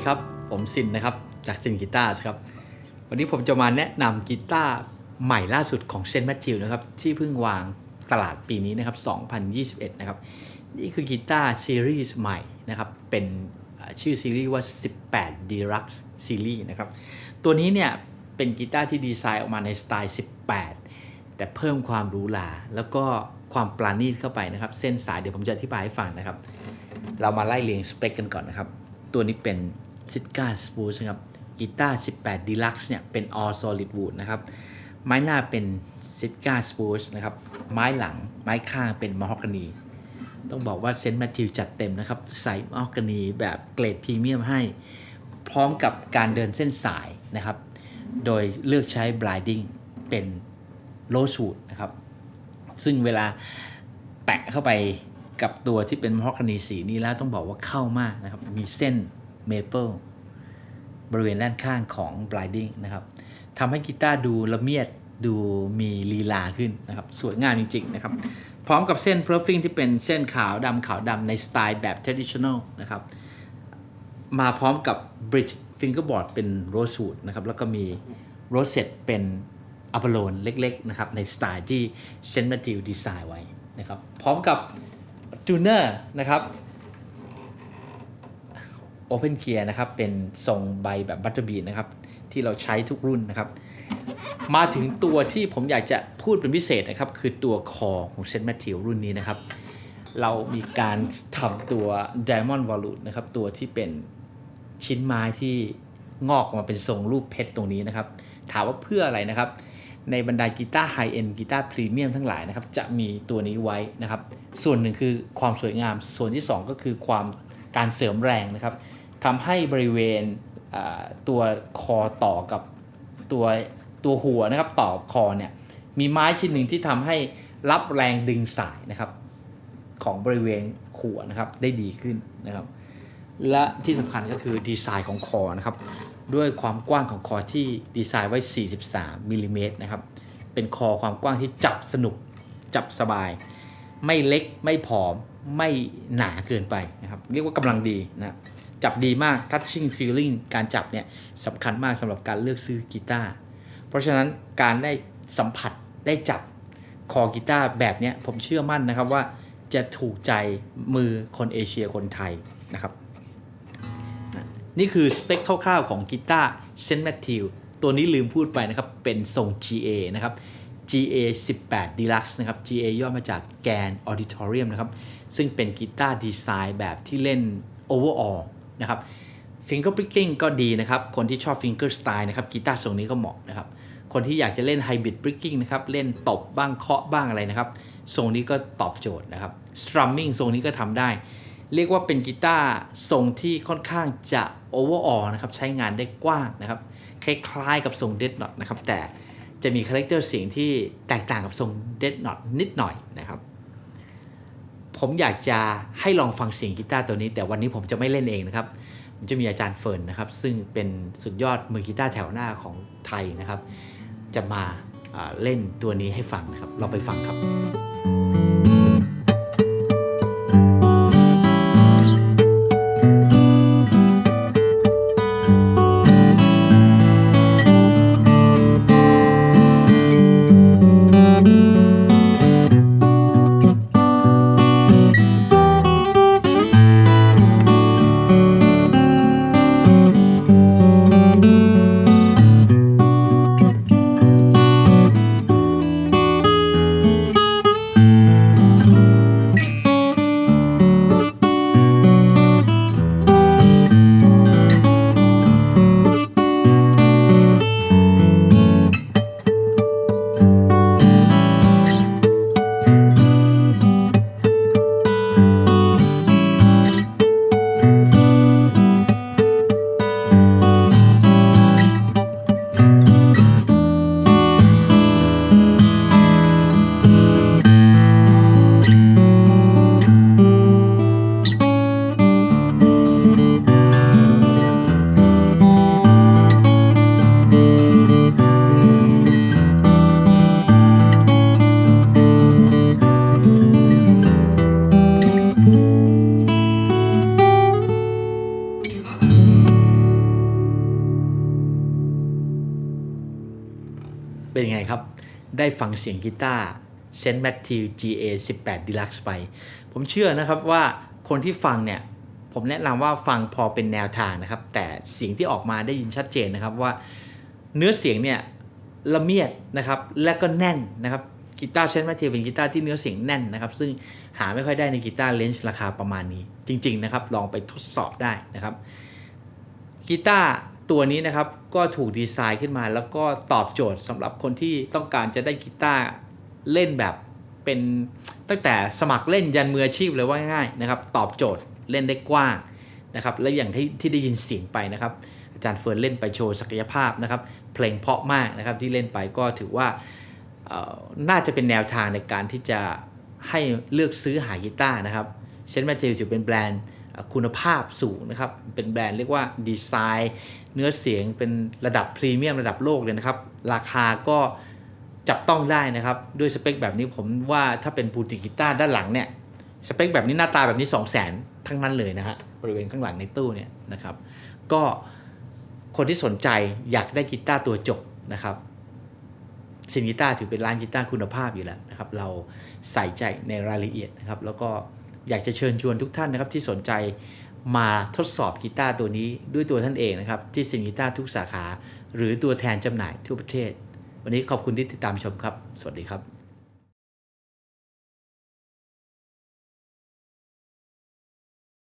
ดีครับ ผมซินนะครับ จากซินกีตาร์ครับ วันนี้ผมจะมาแนะนำกีตาร์ใหม่ล่าสุดของเซนแมทธิวนะครับ ที่เพิ่งวางตลาดปีนี้นะครับ 2021 นะครับ นี่คือกีตาร์ซีรีส์ใหม่นะครับ เป็นชื่อซีรีส์ว่า 18 Deluxe Series นะครับ ตัวนี้เนี่ย เป็นกีตาร์ที่ดีไซน์ออกมาในสไตล์ 18 แต่เพิ่มความหรูหราแล้วก็ความปราณีตเข้าไปนะครับ เส้นสายเดี๋ยวผมจะอธิบายให้ฟังนะครับ เรามาไล่เรียงสเปคกันก่อนนะครับ ตัวนี้เป็น s i t k a Spruce นะครับกีตาร์18 Deluxe เนี่ยเป็น all solid wood นะครับไม้หน้าเป็น s i t k a Spruce นะครับไม้หลังไม้ข้างเป็น mahogany ต้องบอกว่าเซนต์แมทธิวจัดเต็มนะครับ ใส่ mahogany แบบเกรดพรีเมียมให้ พร้อมกับการเดินเส้นสายนะครับ โดยเลือกใช้ blinding เป็น low shoot นะครับ ซึ่งเวลาแปะเข้าไปกับตัวที่เป็นมอคคานีสีนี้แล้วต้องบอกว่าเข้ามากนะครับ มีเส้น เมเปิลบริเวณด้านข้างของ blinding นะครับทำให้กีตาร์ดูละเมียดดูมีลีลาขึ้นนะครับ สวยงามจริง ๆ นะครับ พร้อมกับเส้น perfing ที่เป็นเส้นขาวดำขาวดำในสไตล์แบบ traditional นะครับ มาพร้อมกับ bridge fingerboard เป็น rosewood นะครับ แล้วก็มี roset เป็นอัปโลนเล็ก ๆ นะครับ ในสไตล์ที่เซนต์แมทธิวดีไซน์ไว้นะครับ พร้อมกับ tuner นะครับ Open Clear นะครับ เป็นทรงใบแบบบัตเตอร์บีนะครับ ที่เราใช้ทุกรุ่นนะครับ มาถึงตัวที่ผมอยากจะพูดเป็นพิเศษนะครับ คือตัวคอของเซนต์แมทธิวรุ่นนี้นะครับ เรามีการทำตัว Diamond v a l u t นะครับ ตัวที่เป็นชิ้นไม้ที่งอกออกมาเป็นทรงรูปเพชรตรงนี้นะครับ ถามว่าเพื่ออะไรนะครับ ในบรรดากีตาร์ไฮเอ็นกีตาร์พรีเมียมทั้งหลายนะครับ จะมีตัวนี้ไว้นะครับ ส่วนหนึ่งคือความสวยงาม ส่วนที่ 2 ก็คือความการเสริมแรงนะครับ ทำให้บริเวณตัวคอต่อกับตัวตัวหัวนะครับต่อคอเนี่ยมีไม้ชิ้นหนึ่งที่ทำให้รับแรงดึงสายนะครับของบริเวณหัวนะครับได้ดีขึ้นนะครับ และที่สำคัญก็คือดีไซน์ของคอนะครับด้วยความกว้างของคอที่ดีไซน์ไว้ 43มิลลิเมตรนะครับเป็นคอความกว้างที่จับสนุกจับสบาย ไม่เล็กไม่ผอมไม่หนาเกินไปนะครับ เรียกว่ากำลังดีนะครับ จับดีมาก touching feeling การจับเนี่ยสำคัญมากสำหรับการเลือกซื้อกีตาร์เพราะฉะนั้นการได้สัมผัสได้จับคอกีตาร์แบบเนี้ยผมเชื่อมั่นนะครับว่าจะถูกใจมือคนเอเชียคนไทยนะครับ นี่คือสเปคคร่าวๆของกีตาร์เซนต์แมทธิวตัวนี้ลืมพูดไปนะครับ เป็นทรง GA นะครับ GA 18 Deluxe นะครับ GA ย่อมาจากแกน Auditorium นะครับ ซึ่งเป็นกีตาร์ดีไซน์แบบที่เล่น overall นะครับ finger picking ก็ดีนะครับ คนที่ชอบ finger style นะครับกีตาร์ทรงนี้ก็เหมาะนะครับ คนที่อยากจะเล่น hybrid picking นะครับ เล่นตบบ้างเคาะบ้างอะไรนะครับ ทรงนี้ก็ตอบโจทย์นะครับ strumming ทรงนี้ก็ทำได้ เรียกว่าเป็นกีตาร์ทรงที่ค่อนข้างจะ overall นะครับ ใช้งานได้กว้างนะครับ คล้ายๆกับทรง Dead Knot นะครับ แต่จะมีคาแรคเตอร์เสียงที่แตกต่างกับทรง Dead Knot นิดหน่อยนะครับ ผมอยากจะให้ลองฟังเสียงกีตาร์ตัวนี้ แต่วันนี้ผมจะไม่เล่นเองนะครับผมจะมีอาจารย์เฟิร์นนะครับ ซึ่งเป็นสุดยอดมือกีตาร์แถวหน้าของไทยนะครับ จะมาอ่าเล่นตัวนี้ให้ฟังนะครับ เราไปฟังครับ「 ได้ฟังเสียงกีตาร์เซนต์แมทธิว GA 18 Deluxe ไป ผมเชื่อนะครับว่าคนที่ฟังเนี่ยผมแนะนำว่าฟังพอเป็นแนวทางนะครับ แต่เสียงที่ออกมาได้ยินชัดเจนนะครับว่าเนื้อเสียงเนี่ยละเมียดนะครับและก็แน่นนะครับกีตาร์เซนต์แมทธิวเป็นกีตาร์ที่เนื้อเสียงแน่นนะครับซึ่งหาไม่ค่อยได้ในกีตาร์เลนส์ราคาประมาณนี้ จริง ๆ นะครับ ลองไปทดสอบได้นะครับกีตาร์ ตัวนี้นะครับก็ถูกดีไซน์ขึ้นมา แล้วก็ตอบโจทย์สำหรับคนที่ต้องการจะได้กีตาร์เล่นแบบเป็นตั้งแต่สมัครเล่นยันมืออาชีพเลยว่าง่ายนะครับตอบโจทย์เล่นได้กว้างนะครับและอย่างที่ที่ได้ยินเสียงไปนะครับ อาจารย์เฟิร์นเล่นไปโชว์ศักยภาพนะครับเพลงเพาะมากนะครับที่เล่นไปก็ถือว่าน่าจะเป็นแนวทางในการที่จะให้เลือกซื้อหากีตาร์นะครับเชนแมทธิวถือเป็นแบรนด์คุณภาพสูงนะครับ เป็นแบรนด์เรียกว่าดีไซน์ เนื้อเสียงเป็นระดับพรีเมียมระดับโลกเลยนะครับ ราคาก็จับต้องได้นะครับ ด้วยสเปคแบบนี้ผมว่าถ้าเป็นบูติกีตาร์ด้านหลังเนี่ยสเปคแบบนี้หน้าตาแบบนี้ 2 0 0 0 0 0ทั้งนั้นเลยนะฮะบริเวณข้างหลังในตู้เนี่ยนะครับ ก็คนที่สนใจอยากได้กีตาร์ตัวจบนะครับซินกีตาร์ถือเป็นร้านกีตาร์คุณภาพอยู่แล้วนะครับ เราใส่ใจในรายละเอียดนะครับ แล้วก็อยากจะเชิญชวนทุกท่านนะครับที่สนใจ มาทดสอบกีตาร์ตัวนี้ด้วยตัวท่านเองนะครับ ที่ซินกีตาร์ทุกสาขา หรือตัวแทนจำหน่ายทั่วประเทศ วันนี้ขอบคุณที่ติดตามชมครับ สวัสดีครับ